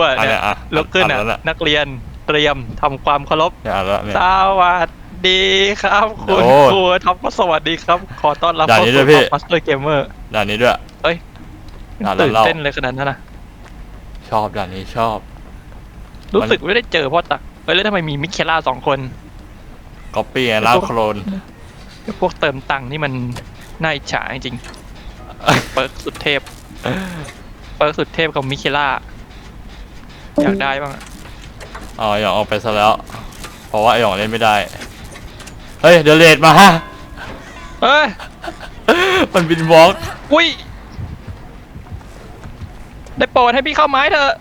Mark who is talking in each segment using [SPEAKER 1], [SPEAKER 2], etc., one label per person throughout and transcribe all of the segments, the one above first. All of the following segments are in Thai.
[SPEAKER 1] ด้วย
[SPEAKER 2] อัน
[SPEAKER 1] เนี่
[SPEAKER 2] เนี้
[SPEAKER 1] ย
[SPEAKER 2] ยอะ
[SPEAKER 1] ลุกขึ้นอะ
[SPEAKER 2] อัแล้ว
[SPEAKER 1] นักเรียนเตรียมทำความเคารพ
[SPEAKER 2] อย่าอ่านแล้วเนี่ย
[SPEAKER 1] สวัสดีครับคุณ
[SPEAKER 2] โอ้
[SPEAKER 1] ครูท็อปก็สวัสดีครับ ขอต้อนรับ
[SPEAKER 2] ด่าน
[SPEAKER 1] เข้า
[SPEAKER 2] นี้
[SPEAKER 1] สู่
[SPEAKER 2] ด้วยพี่
[SPEAKER 1] มาสเตอร์เกมเมอร์
[SPEAKER 2] ด่านนี้ด้วย ด่านแล้ว
[SPEAKER 1] ตื่น
[SPEAKER 2] เรา
[SPEAKER 1] เต้นเลยขนาดนั้นนะ
[SPEAKER 2] ชอบด่านนี้ชอบ
[SPEAKER 1] รู้สึกไม่ได้เจอพ่อตักเอ้ยแล้วทำไมมีมิเคล่าสองคน
[SPEAKER 2] ก๊อปปี้ไงลาโคลน
[SPEAKER 1] พวกเติมตังค์นี่มันน่าอิจฉาจริงๆ เปิร์กสุดเทพ เปิร์กสุดเทพของมิเคล่า อยากได้บ้างอะ
[SPEAKER 2] อ๋อหยองออกไปซะแล้ว เพราะว่าไอหยองเล่นไม่ได้ เฮ้ยเดยวเลดมาฮะ
[SPEAKER 1] เอ้ย
[SPEAKER 2] มันบินวอล์ก
[SPEAKER 1] อุ้ย ได้โปรดให้พี่เข้าไม้เถอะ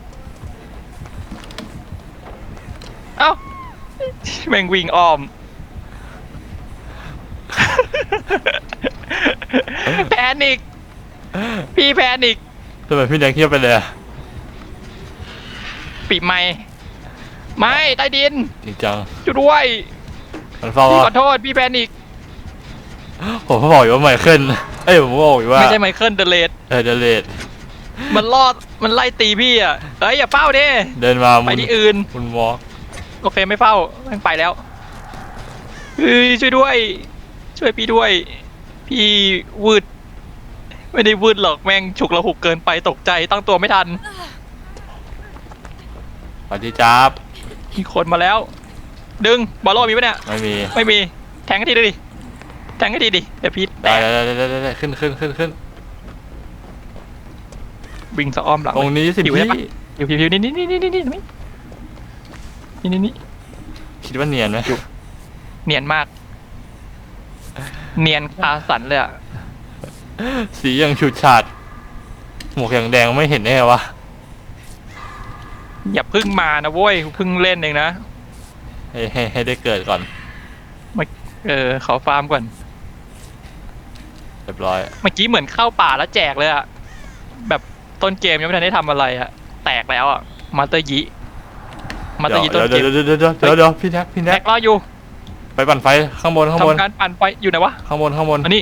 [SPEAKER 1] เอ้าแม่งวิ่งอ้อม แพนิก พี่แพนิก
[SPEAKER 2] ทำไมพี่แดงเงียบไปเลยอะ
[SPEAKER 1] ปิดไม้ไม่ใต้ดิน
[SPEAKER 2] จริงจัง
[SPEAKER 1] จุดด้วย
[SPEAKER 2] มันเฝ้า
[SPEAKER 1] พี่ขอ
[SPEAKER 2] ว่า
[SPEAKER 1] โทษพี่แพนิก
[SPEAKER 2] ผมก็บอกอยู่ว่าไมเคิลเอ้ยผมก็บอกอยู่ว่า
[SPEAKER 1] ไม่ใช่ไมเคิลเดเลด
[SPEAKER 2] เออเดยวเลด
[SPEAKER 1] มันลอดมันไล่ตีพี่อะเอ้ยอย่าเป้าดิ
[SPEAKER 2] เดินมา
[SPEAKER 1] ไป
[SPEAKER 2] มุน
[SPEAKER 1] ที่อื่น
[SPEAKER 2] มุนวอล์ก
[SPEAKER 1] โอเคไม่เฝ้าแม่งไปแล้วเฮ้ยช่วยด้วย ช่วยพี่ด้วย พี่วืด ไม่ได้วืดหรอกแม่งฉุกระหุกเกินไปตกใจตั้งตัวไม่ทัน
[SPEAKER 2] สวัสดีจ้าบ
[SPEAKER 1] มีคนมาแล้ว ดึงบอลโลมีปะเนี่ย
[SPEAKER 2] ไม่มี
[SPEAKER 1] ไม่มี แทงให้ทีดิ แทงให้ทีดิเดี๋ยวพี่แต
[SPEAKER 2] ได้
[SPEAKER 1] ก
[SPEAKER 2] ได้ได้ได้ได้ขึ้นขึ้นขึ้นขึ้น
[SPEAKER 1] วิ่งสะอ้อมหลัง
[SPEAKER 2] ตรงนี้สิ
[SPEAKER 1] ผิว
[SPEAKER 2] พี่
[SPEAKER 1] ได้ปะผิวผิวผิวนี่นี่นี่นี่นี่นี่นี่นี่นี่
[SPEAKER 2] คิดว่าเนียนไหม
[SPEAKER 1] เนียนมาก เนียนคาสันเลยอะ
[SPEAKER 2] สียังฉูดฉาดหมวกอย่างแดงไม่เห็นได้ไงวะ
[SPEAKER 1] อย่าเพึ่งมานะเว้ยเพึ่งเล่นเองนะ
[SPEAKER 2] ให้ให้ให้ได้เกิดก่อน
[SPEAKER 1] เออขอฟาร์มก่อน
[SPEAKER 2] เรียบร้อย
[SPEAKER 1] เมื่อกี้เหมือนเข้าป่าแล้วแจกเลยอะแบบต้นเกมยังไม่ทันได้ทำอะไรอะแตกแล้วอะมาเตอร์ยิมาเตอร์ยิต้น
[SPEAKER 2] เดี๋ยว
[SPEAKER 1] เกม
[SPEAKER 2] เดี๋ยวเดี๋ยวเดี๋ยวเดี๋ยวเดี๋ยวพี่แท็กพี่
[SPEAKER 1] แต
[SPEAKER 2] แท็ก
[SPEAKER 1] กรออยู่
[SPEAKER 2] ไปปั่นไฟข้างบนข้างบน
[SPEAKER 1] ทำการปั่นไฟอยู่ไหนวะ
[SPEAKER 2] ข้างบนข้างบน
[SPEAKER 1] อันนี้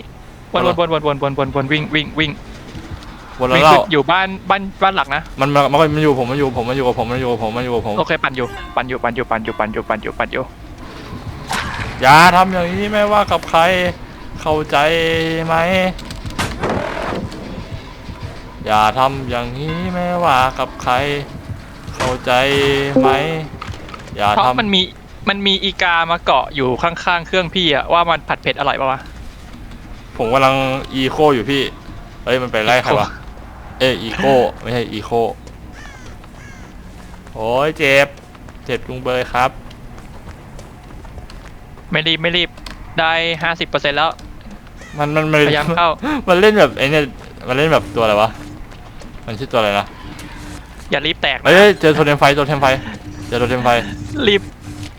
[SPEAKER 1] วน
[SPEAKER 2] เอา
[SPEAKER 1] ว
[SPEAKER 2] เหร
[SPEAKER 1] น
[SPEAKER 2] อ
[SPEAKER 1] วนวนวนวนวนวนวิ่งวิ่งวิ่ง
[SPEAKER 2] บนแล้
[SPEAKER 1] วิ่
[SPEAKER 2] ว
[SPEAKER 1] ง
[SPEAKER 2] เรา
[SPEAKER 1] ขึ้นอยู่บ้านบ้านบ้านหลักนะ
[SPEAKER 2] มันมันมันมันอยู่ผมมันอยู่ผมมันอยู่กับผมมันอยู่กับผมมันอยู่กับผม
[SPEAKER 1] โอเคปั่นอยู่ปั่นอยู่ปั่นอยู่ปั่นอยู่ปั่นอยู่ปั่นอยู่ปั่นอยู่
[SPEAKER 2] อย่าทำอย่างนี้ไม่ว่ากับใครเข้าใจไหมอย่าทำอย่างนี้ไม่ว่ากับใคร เข้าใจไหมอย่า
[SPEAKER 1] เพราะ
[SPEAKER 2] ทำ
[SPEAKER 1] มันมีมันมีอีกามาเกาะอยู่ข้างๆเครื่องพี่อะว่ามันผัดเผ็ดอร่อยปะวะ
[SPEAKER 2] ผมกำลังอีโคอยู่พี่เฮ้ยมันไปไล่ใครวะ เอ้ยอีโคไม่ใช่อีโคโอ้ยเจ็บ เจ็บจุงเบยครับ
[SPEAKER 1] ไม่รีบไม่รีบได้ห้าสิบเปอร์เซ็นต์แล้ว
[SPEAKER 2] มันมันมัน
[SPEAKER 1] พยายามเข้า
[SPEAKER 2] มันเล่นแบบไอ้เนี่ยมันเล่นแบบตัวอะไรวะ มันชื่อตัวอะไรนะ
[SPEAKER 1] อย่ารีบแตกนะ
[SPEAKER 2] เอ้ยเจอโทเทมไฟโทเทมไฟเจอโทเทมไฟ
[SPEAKER 1] รีบ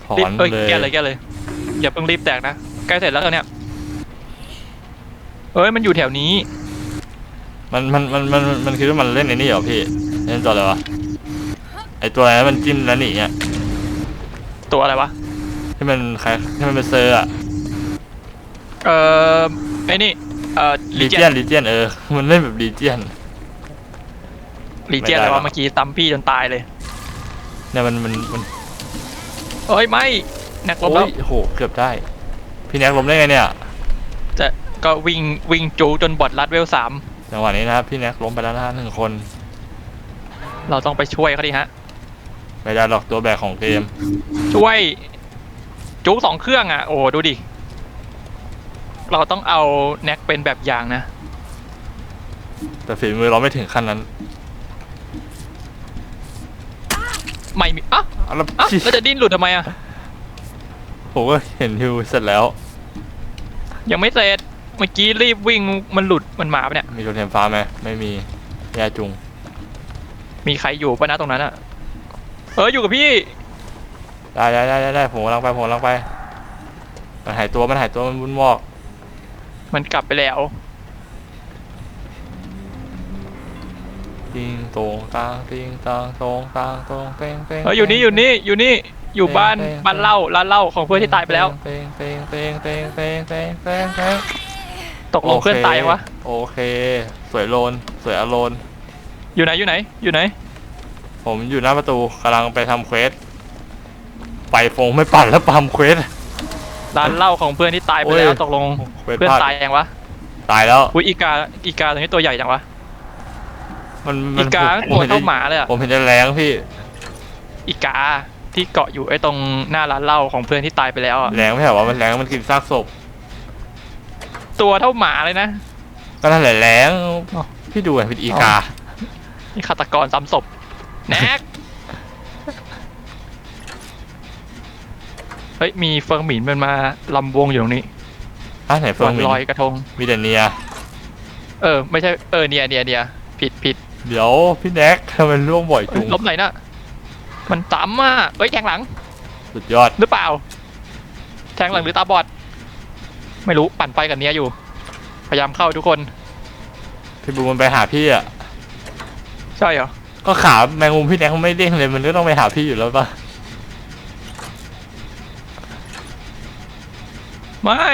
[SPEAKER 2] ถอ
[SPEAKER 1] รีบ
[SPEAKER 2] น
[SPEAKER 1] เอ้ย
[SPEAKER 2] เลย
[SPEAKER 1] แก้เลยแก้เลย อย่าเพิ่งรีบแตกนะใกล้เสร็จแล้วตอนเนี้ยเอ้ยมันอยู่แถวนี้
[SPEAKER 2] มันมันมันมันมันคิดว่ามันเล่นไอ้นี่เหรอพี่เล่นตัวอะไรวะไอตัวอะไรนะมันจิ้มแล้วหนีอะ
[SPEAKER 1] ตัวอะไรวะ
[SPEAKER 2] ที่มันคล้ายที่มันเป็นเซอร์อะ
[SPEAKER 1] เอ่อไอ้นี่ เอ่อ
[SPEAKER 2] ลี
[SPEAKER 1] ลี
[SPEAKER 2] เจี
[SPEAKER 1] เจี
[SPEAKER 2] ย
[SPEAKER 1] ย
[SPEAKER 2] น
[SPEAKER 1] น
[SPEAKER 2] ลีเจียนเออมันเล่นแบบลีเจียน
[SPEAKER 1] ลีเจียน
[SPEAKER 2] ไม่
[SPEAKER 1] อะไร
[SPEAKER 2] ได้หรอ
[SPEAKER 1] วะเมื่อกี้ตำพี่จนตายเลย
[SPEAKER 2] เนี่ยมันมันมัน
[SPEAKER 1] เอ้ยไม่แนกลบ
[SPEAKER 2] โอ้
[SPEAKER 1] แล้ว
[SPEAKER 2] ยโอ้โหเกือบได้ พี่แน็กล้มได้ไงเนี่ย
[SPEAKER 1] จะก็วิ่งวิ่งจูจนบอดรัดเวลสาม
[SPEAKER 2] จังหวะนี้นะครับพี่แน็กล้มไปแล้วนะฮะหนึ่งคน
[SPEAKER 1] เราต้องไปช่วยเขาดิฮะ
[SPEAKER 2] ไม่ได้หรอกตัวแบกของเกม
[SPEAKER 1] ช่วยจูสองเครื่องอะ โอ้ดูดิ เราต้องเอาแน็กเป็นแบบอย่างนะ
[SPEAKER 2] แต่ฝีมือเราไม่ถึงขั้นนั้น
[SPEAKER 1] ไม่มีอะ
[SPEAKER 2] เอาแล้ว
[SPEAKER 1] อะ
[SPEAKER 2] พี่
[SPEAKER 1] แล้วจะดิ้นหลุดทำไมอะ
[SPEAKER 2] ผมก็เห็นฮิวเสร็จแล้ว
[SPEAKER 1] ยังไม่เสร็จเมื่อกี้รีบวิ่งมันหลุดมันหมาปะเนี่ย
[SPEAKER 2] มีโทเทมฟ้าไหมไม่มีแย่จุง
[SPEAKER 1] มีใครอยู่ปะนะตรงนั้นอะเอออยู่กับพี่
[SPEAKER 2] ได้ได้ได้ได้ได้ผมกำลังไปผมกำลังไป มันหายตัวมันหายตัวมันบุญวอก
[SPEAKER 1] มันกลับไปแล้ว
[SPEAKER 2] ติงตงตางติงตางตงตางตงเป้งเป้ง
[SPEAKER 1] เอออยู่นี่อยู่นี่อยู่นี่อยู่บ้าน
[SPEAKER 2] เป้ง
[SPEAKER 1] บ้านเหล้าร้านเหล้าของเพื่อนที่ตายไปแล้ว
[SPEAKER 2] เป้งเป้งเป้งเป้งเป้งเป้งเป้งเป้ง
[SPEAKER 1] ตกลงเพื่อนตายยังวะ
[SPEAKER 2] โอเค สวยโลน สวยอโลน
[SPEAKER 1] อยู่ไหนอยู่ไหน อยู่ไหน
[SPEAKER 2] ผมอยู่หน้าประตูกำลังไปทำเควส ไปฟงไม่ปั่นแล้วปั๊มเควส
[SPEAKER 1] ร้านเหล้าของเพื่อนที่ตายไป
[SPEAKER 2] โอ้ย
[SPEAKER 1] แล้วตกลง
[SPEAKER 2] เควส
[SPEAKER 1] เพื่อน
[SPEAKER 2] พลาด
[SPEAKER 1] ตายยังวะ
[SPEAKER 2] ตายแล้ว
[SPEAKER 1] อุ้ยอีกาอีกาตัวนี้ตัวใหญ่จังวะ
[SPEAKER 2] มันมั
[SPEAKER 1] อี
[SPEAKER 2] น
[SPEAKER 1] กา
[SPEAKER 2] ผม
[SPEAKER 1] ตัว
[SPEAKER 2] เห็น
[SPEAKER 1] เท่าหมาเลยอะ
[SPEAKER 2] ผมเห็นแต่แรงพี่
[SPEAKER 1] อีกาที่เกาะอยู่ไอ้ตรงหน้าร้านเหล้าของเพื่อนที่ตายไปแล้วอะ
[SPEAKER 2] แรงไม่ใช่เหรอว่ามันแรงมันกินซากศพ
[SPEAKER 1] ตัวเท่าหมาเลยนะ
[SPEAKER 2] ก็นั่นแหละแรง
[SPEAKER 1] อ๋อ
[SPEAKER 2] พี่ดูอะเป็นอีกา
[SPEAKER 1] นี่ฆาตกรซ้ำศพแน็กเฮ้ยมีเฟิงหมินมันมาลำวงอยู่ตรงนี้
[SPEAKER 2] อะไหนเฟิ
[SPEAKER 1] วั
[SPEAKER 2] ง
[SPEAKER 1] น
[SPEAKER 2] มิน
[SPEAKER 1] ลอยกระทง
[SPEAKER 2] มีแต่เนีย
[SPEAKER 1] เออไม่ใช่เออเนียเนียเนียผิดผิด
[SPEAKER 2] เดี๋ยวพี่แน็กทำไมร่วงบ่อย
[SPEAKER 1] เอ้
[SPEAKER 2] จุ
[SPEAKER 1] ย
[SPEAKER 2] ง
[SPEAKER 1] ล้มไหนน่ะมันซ้ำอะเอ้ยแทงหลัง
[SPEAKER 2] สุดยอด
[SPEAKER 1] หรือเปล่า แทงหลังหรือตาบอด ไม่รู้ปั่นไฟกับเนี้ยอยู่ พยายามเข้าทุกคน
[SPEAKER 2] พี่บูมมันไปหาพี่อะ
[SPEAKER 1] ใช่เหรอ
[SPEAKER 2] ก็ขาแมงมุมพี่แน็กมันไม่เด้งเลย มันก็ต้องไปหาพี่อยู่แล้วป่ะ
[SPEAKER 1] ไม่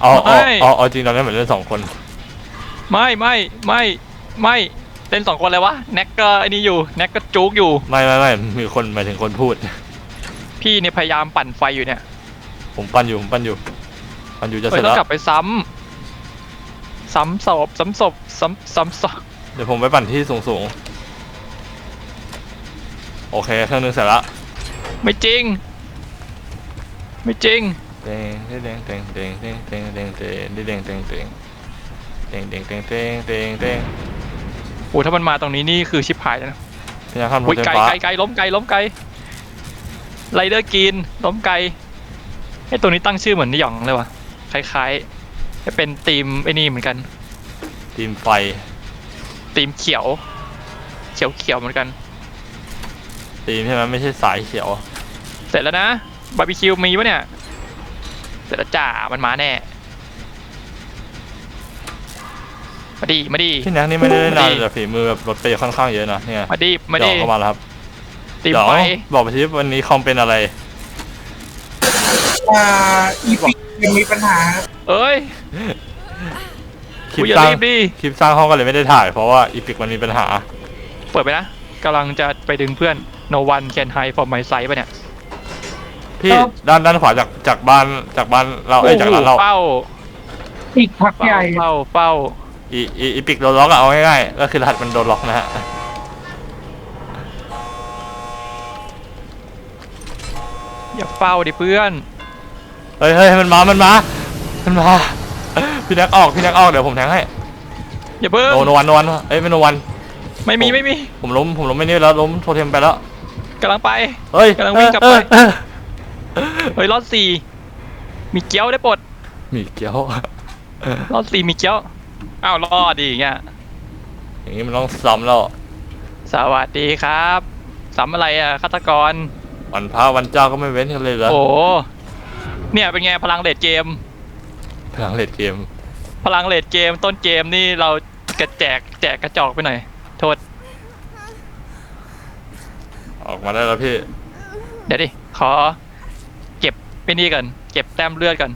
[SPEAKER 2] เอาเอา
[SPEAKER 1] ไม่
[SPEAKER 2] เอาเอาจริงตอนนี้เหมือนเล่นสองคน
[SPEAKER 1] ไม่ไม่ไม่ไม่เล่นสองคนเลยวะแน็กก็ไอ้นี่อยู่แน็กก็จุกอยู่
[SPEAKER 2] ไม่ไม่ไม่มีคนหมายถึงคนพูด
[SPEAKER 1] พี่เนี่ยพยายามปั่นไฟอยู่เนี่ย
[SPEAKER 2] ผมปั้นอยู่ผมปั้นอยู่ปั้นอยู่จะเส
[SPEAKER 1] เฮ้
[SPEAKER 2] ร็
[SPEAKER 1] ย
[SPEAKER 2] จ
[SPEAKER 1] ต้อ
[SPEAKER 2] แล้ว
[SPEAKER 1] งกลับไปซ้ำซ้ำศพซ้ำศพซ้ำซ้ำศพ
[SPEAKER 2] เดี๋ยวผมไปปั่นที่สูงสูงๆโอเคเครื่องนึงเสร็จละ
[SPEAKER 1] ไม่จริง ไม่จริง
[SPEAKER 2] เด้งเด้งเด้งเด้งเด้งเด้งเด้งเด้งเด้งเด้งเด้งเด้งเด้งเด้งเด้งเด้งเด้ง
[SPEAKER 1] โอ้ถ้ามันมาตรงนี้นี่คือชิบหายแล้วนะ
[SPEAKER 2] พี่นักขับรถ
[SPEAKER 1] อุ้ย
[SPEAKER 2] ไฟ
[SPEAKER 1] ไกล
[SPEAKER 2] ฟ้า
[SPEAKER 1] ไกลไกลล้มไกลล้มไกลไรเดอร์กินล้มไกลไอ้ตัวนี้ตั้งชื่อเหมือนนิยองเลยวะคล้ายๆจะเป็นทีมไอ้นี่เหมือนกัน
[SPEAKER 2] ทีมไฟ
[SPEAKER 1] ทีมเขียว เขียวเขียวเหมือนกัน
[SPEAKER 2] ทีมใช่ไหมไม่ใช่สายเขียว
[SPEAKER 1] เสร็จแล้วนะบาร์บีคิวมีปะเนี่ย เสร็จแล้วจ่ามันมาแน่ มาดีมาดี
[SPEAKER 2] พี่นักนี่ไม่ได้เล่นนาน
[SPEAKER 1] ดี
[SPEAKER 2] แต่ฝีมือแบบรถไปค่อนข้างเยอะนะเนี่ย
[SPEAKER 1] มาดีมา
[SPEAKER 2] เดี๋
[SPEAKER 1] ดี
[SPEAKER 2] ยวเข้ามาแล้วครับ
[SPEAKER 1] ทีม
[SPEAKER 2] เดี๋ยว
[SPEAKER 1] ไฟ
[SPEAKER 2] บอกไปทีวันนี้คอมเป็นอะไร
[SPEAKER 3] อ่าอีพิกยังมีปัญหา
[SPEAKER 1] เอ้ย
[SPEAKER 2] คลิป
[SPEAKER 1] กูอย่า
[SPEAKER 2] สร้าง
[SPEAKER 1] รีบดิ
[SPEAKER 2] คลิปสร้างห้องก็เลยไม่ได้ถ่าย เพราะว่าอีพิกมันมีปัญหา
[SPEAKER 1] เปิดไปนะกำลังจะไปดึงเพื่อน no one can hide from my sight ปะเนี่ย
[SPEAKER 2] พี่
[SPEAKER 3] ครับ
[SPEAKER 2] ด้านด้านขวาจากจากบ้านจากบ้านเราเอ้ยจากร้านเรา
[SPEAKER 1] เป้า
[SPEAKER 3] อีกพักให
[SPEAKER 1] เป้า
[SPEAKER 3] ญ่
[SPEAKER 1] เป้าเป้า
[SPEAKER 2] อีอีอีพิกโดนล็อกอะเอาง่ายๆก็คือรหัสมันโดนล็อกนะฮะ
[SPEAKER 1] อย่าเฝ้าดิเพื่อน
[SPEAKER 2] เฮ้ยเฮ้ยมันมา มันมา มันมา พี่แนักออก พี่แนักออก เดี๋ยวผมแทงให้
[SPEAKER 1] อย่าเพิ่ง
[SPEAKER 2] โนโนวันโนวันเอ้ยไม่โนวัน
[SPEAKER 1] ไม่มีไม่มี
[SPEAKER 2] ผมล้ม ผมล้มไม่นี่แล้วล้มโทเทมไปแล้ว
[SPEAKER 1] กำลังไป
[SPEAKER 2] เฮ้ย
[SPEAKER 1] กำลังวิ่งกลับไป
[SPEAKER 2] เออเออ
[SPEAKER 1] เฮ้ยรอดสี่มีเกี้ยวได้ปลด
[SPEAKER 2] มีเกี้ยว
[SPEAKER 1] รอดสี่มีเกี้ยว อ้าวรอดดีอย่างเงี้ย
[SPEAKER 2] อย่างนี้มันต้องซ้ำแล้ว
[SPEAKER 1] สวัสดีครับสำอะไรอะฆาตกร
[SPEAKER 2] วันพระวันเจ้าก็ไม่เว้นกันเลยเหรอ
[SPEAKER 1] โอ้ เนี่ยเป็นไงพลังเลดเกม
[SPEAKER 2] พลังเลดเกม
[SPEAKER 1] พลังเลดเกมต้นเกมนี่เรากระแจกแจกกระจอกไปหน่อย โทษ
[SPEAKER 2] ออกมาได้แล้วพี่
[SPEAKER 1] เดี๋ยวดิ ขอ เก็บไปนี่ก่อน เก็บแต้มเลือดก่อน